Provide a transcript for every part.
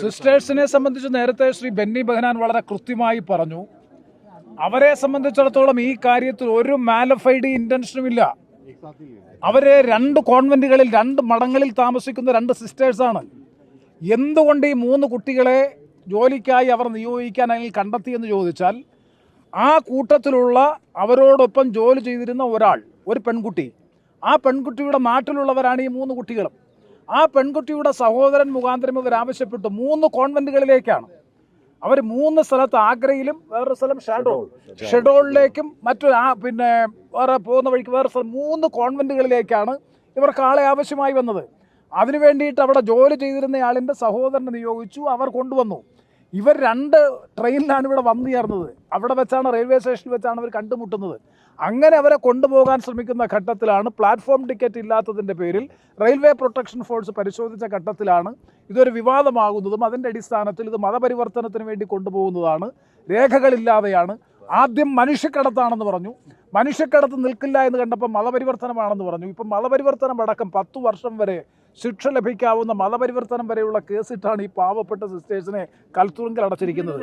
സിസ്റ്റേഴ്സിനെ സംബന്ധിച്ച് നേരത്തെ ശ്രീ ബെന്നി ബെഹനാൻ വളരെ കൃത്യമായി പറഞ്ഞു. അവരെ സംബന്ധിച്ചിടത്തോളം ഈ കാര്യത്തിൽ ഒരു മാലഫൈഡ് ഇന്റൻഷനും ഇല്ല. അവരെ രണ്ട് കോൺവെന്റുകളിൽ രണ്ട് മഠങ്ങളിൽ താമസിക്കുന്ന രണ്ട് സിസ്റ്റേഴ്സാണ് എന്തുകൊണ്ട് ഈ മൂന്ന് കുട്ടികളെ ജോലിക്കായി അവർ നിയോഗിക്കാൻ അല്ലെങ്കിൽ കണ്ടെത്തിയെന്ന് ചോദിച്ചാൽ ആ കൂട്ടത്തിലുള്ള അവരോടൊപ്പം ജോലി ചെയ്തിരുന്ന ഒരാൾ ഒരു പെൺകുട്ടി. ആ പെൺകുട്ടിയുടെ നാട്ടിലുള്ളവരാണ് ഈ മൂന്ന് കുട്ടികളും. ആ പെൺകുട്ടിയുടെ സഹോദരൻ മുഖാന്തരം ഇവർ ആവശ്യപ്പെട്ടു. മൂന്ന് കോൺവെന്റുകളിലേക്കാണ്. അവർ മൂന്ന് സ്ഥലത്ത് ആഗ്രയിലും വേറൊരു സ്ഥലം ഷെഡോൾ ഷെഡോളിലേക്കും മറ്റൊരു ആ പിന്നെ വേറെ പോകുന്ന വഴിക്ക് വേറെ സ്ഥലം മൂന്ന് കോൺവെന്റുകളിലേക്കാണ് ഇവർക്ക് ആളെ ആവശ്യമായി വന്നത്. അതിനു വേണ്ടിയിട്ട് അവിടെ ജോലി ചെയ്തിരുന്നയാളിന്റെ സഹോദരനെ നിയോഗിച്ചു. അവർ കൊണ്ടുവന്നു. ഇവർ രണ്ട് ട്രെയിനിലാണ് ഇവിടെ വന്നു ചേർന്നത്. അവിടെ വെച്ചാണ് റെയിൽവേ സ്റ്റേഷനിൽ വെച്ചാണ് അവർ കണ്ടുമുട്ടുന്നത്. അങ്ങനെ അവരെ കൊണ്ടുപോകാൻ ശ്രമിക്കുന്ന ഘട്ടത്തിലാണ് പ്ലാറ്റ്ഫോം ടിക്കറ്റ് ഇല്ലാത്തതിന്റെ പേരിൽ റെയിൽവേ പ്രൊട്ടക്ഷൻ ഫോഴ്സ് പരിശോധിച്ച ഘട്ടത്തിലാണ് ഇതൊരു വിവാദമാകുന്നതും അതിന്റെ അടിസ്ഥാനത്തിൽ ഇത് മതപരിവർത്തനത്തിന് വേണ്ടി കൊണ്ടുപോകുന്നതാണ്. രേഖകളില്ലാതെയാണ് ആദ്യം മനുഷ്യക്കടത്താണെന്ന് പറഞ്ഞു. മനുഷ്യക്കടത്ത് നിൽക്കില്ല എന്ന് കണ്ടപ്പോൾ മതപരിവർത്തനമാണെന്ന് പറഞ്ഞു. ഇപ്പം മതപരിവർത്തനം അടക്കം പത്ത് വർഷം വരെ ശിക്ഷ ലഭിക്കാവുന്ന മതപരിവർത്തനം വരെയുള്ള കേസിട്ടാണ് ഈ പാവപ്പെട്ട സിസ്റ്റേഴ്സിനെ കൽത്തുറുങ്കിൽ അടച്ചിരിക്കുന്നത്.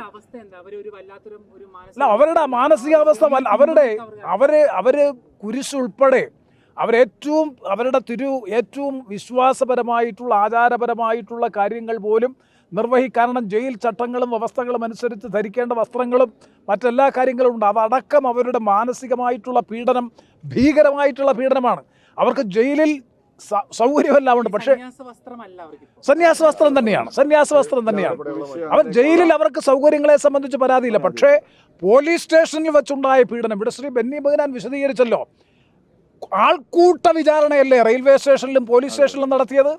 അല്ല അവരുടെ മാനസികാവസ്ഥ അവരുടെ അവർ അവർ കുരിശുൾപ്പെടെ അവരേറ്റവും അവരുടെ തിരു ഏറ്റവും വിശ്വാസപരമായിട്ടുള്ള ആചാരപരമായിട്ടുള്ള കാര്യങ്ങൾ പോലും നിർവഹി കാരണം ജയിൽ ചട്ടങ്ങളും വ്യവസ്ഥകളും അനുസരിച്ച് ധരിക്കേണ്ട വസ്ത്രങ്ങളും മറ്റെല്ലാ കാര്യങ്ങളും ഉണ്ട്. അതടക്കം അവരുടെ മാനസികമായിട്ടുള്ള പീഡനം ഭീകരമായിട്ടുള്ള പീഡനമാണ്. അവർക്ക് ജയിലിൽ സൗകര്യമെല്ലാം ഉണ്ട്. പക്ഷേ സന്യാസ വസ്ത്രം തന്നെയാണ്. സന്യാസ വസ്ത്രം തന്നെയാണ്. അവർ ജയിലിൽ അവർക്ക് സൗകര്യങ്ങളെ സംബന്ധിച്ച് പരാതിയില്ല. പക്ഷേ പോലീസ് സ്റ്റേഷനിൽ വെച്ചുണ്ടായ പീഡനം. ഇവിടെ ശ്രീ ബെന്നി ബഹനാൻ വിശദീകരിച്ചല്ലോ. ആൾക്കൂട്ട വിചാരണയല്ലേ റെയിൽവേ സ്റ്റേഷനിലും പോലീസ് സ്റ്റേഷനിലും നടത്തിയത്?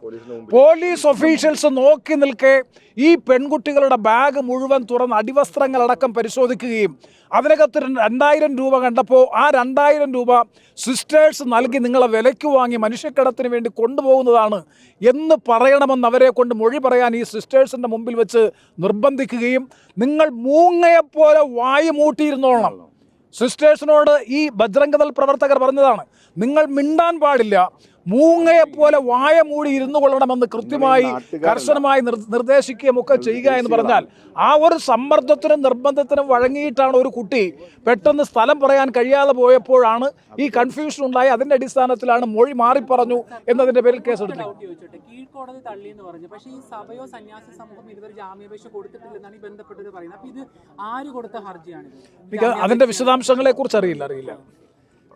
പോലീസ് ഒഫീഷ്യൽസ് നോക്കി നിൽക്കെ ഈ പെൺകുട്ടികളുടെ ബാഗ് മുഴുവൻ തുറന്ന് അടിവസ്ത്രങ്ങളടക്കം പരിശോധിക്കുകയും അതിനകത്ത് രണ്ടായിരം രൂപ കണ്ടപ്പോൾ ആ രണ്ടായിരം രൂപ സിസ്റ്റേഴ്സ് നൽകി നിങ്ങളെ വിലയ്ക്ക് വാങ്ങി മനുഷ്യക്കടത്തിന് വേണ്ടി കൊണ്ടുപോകുന്നതാണ് എന്ന് പറയണമെന്ന് അവരെ കൊണ്ട് മൊഴി പറയാൻ ഈ സിസ്റ്റേഴ്സിന്റെ മുമ്പിൽ വെച്ച് നിർബന്ധിക്കുകയും നിങ്ങൾ മൂങ്ങയെപ്പോലെ വായു മൂട്ടിയിരുന്നോളണം. സിസ്റ്റേഴ്സിനോട് ഈ ബജ്രംഗദൾ പ്രവർത്തകർ പറഞ്ഞതാണ് നിങ്ങൾ മിണ്ടാൻ പാടില്ല മൂങ്ങയെപ്പോലെ വായ മൂടി ഇരുന്നു കൊള്ളണമെന്ന് കൃത്യമായി കർശനമായി നിർ- നിർദ്ദേശിക്കുകയും ഒക്കെ ചെയ്യുക എന്ന് പറഞ്ഞാൽ ആ ഒരു സമ്മർദ്ദത്തിനും നിർബന്ധത്തിനും വഴങ്ങിയിട്ടാണ് ഒരു കുട്ടി പെട്ടെന്ന് സ്ഥലം പറയാൻ കഴിയാതെ പോയപ്പോഴാണ് ഈ കൺഫ്യൂഷൻ ഉണ്ടായി. അതിന്റെ അടിസ്ഥാനത്തിലാണ് മൊഴി മാറി പറഞ്ഞു എന്നതിന്റെ പേരിൽ കേസെടുത്തു. എടുത്തത് ചോദിച്ചോട്ടെ തള്ളി എന്ന് പറഞ്ഞു. പക്ഷേ ഈ സഭയോ സന്യാസി സമൂഹം ഇതുവരെ ജാമ്യാപേക്ഷ കൊടുത്തിട്ടില്ലെന്നാണ് ബന്ധപ്പെട്ടവർ പറയുന്നത്. അപ്പൊ ഇത് ആര് കൊടുത്ത ഹർജിയാണ് അതിന്റെ വിശദാംശങ്ങളെ കുറിച്ച് അറിയില്ല. അറിയില്ല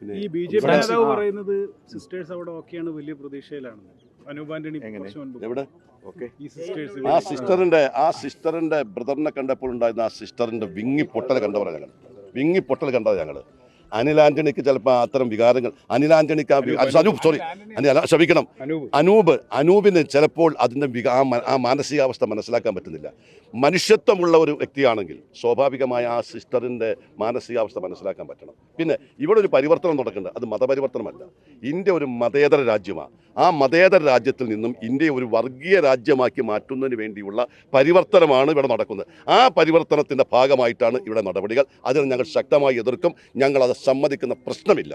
ഈ ബി ജെ പി നേതാവ് പറയുന്നത് സിസ്റ്റേഴ്സ് അവിടെ ഓക്കെയാണ് വലിയ പ്രതീക്ഷയിലാണ്. അനൂപ് ആന്റണി കുറച്ച് എവിടെ? ആ സിസ്റ്ററിന്റെ ആ സിസ്റ്ററിന്റെ ബ്രദറിനെ കണ്ടപ്പോൾ ഉണ്ടായിരുന്ന ആ സിസ്റ്ററിന്റെ വിങ്ങി പൊട്ടൽ കണ്ടവരാണ് ഞങ്ങൾ വിങ്ങി പൊട്ടൽ കണ്ടത് ഞങ്ങൾ അനിൽ ആന്റണിക്ക് ചിലപ്പോൾ അത്തരം വികാരങ്ങൾ അനിൽ ആന്റണിക്ക് ആ അനൂപ് സോറി അനിൽ ക്ഷമിക്കണം. അനൂപ്. അനൂപ് അനൂപിന് ചിലപ്പോൾ അതിന്റെ വികാ ആ മാനസികാവസ്ഥ മനസ്സിലാക്കാൻ പറ്റുന്നില്ല. മനുഷ്യത്വമുള്ള ഒരു വ്യക്തിയാണെങ്കിൽ സ്വാഭാവികമായ ആ സിസ്റ്ററിന്റെ മാനസികാവസ്ഥ മനസ്സിലാക്കാൻ പറ്റണം. പിന്നെ ഇവിടെ ഒരു പരിവർത്തനം നടക്കുന്നുണ്ട്. അത് മതപരിവർത്തനമല്ല. ഇന്ത്യ ഒരു മതേതര രാജ്യമാണ് ആ മതേതര രാജ്യത്തിൽ നിന്നും ഇന്ത്യയെ ഒരു വർഗീയ രാജ്യമാക്കി മാറ്റുന്നതിന് വേണ്ടിയുള്ള പരിവർത്തനമാണ് ഇവിടെ നടക്കുന്നത്. ആ പരിവർത്തനത്തിന്റെ ഭാഗമായിട്ടാണ് ഇവിടെ നടപടികൾ. അതിന് ഞങ്ങൾ ശക്തമായി എതിർക്കും. ഞങ്ങൾ അത് സമ്മതിക്കുന്ന പ്രശ്നമില്ല.